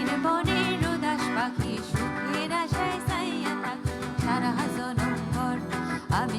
পাখির বনের উদাস পাখি সুখের আশায় সাইয়া থাক সারা হাসন আমি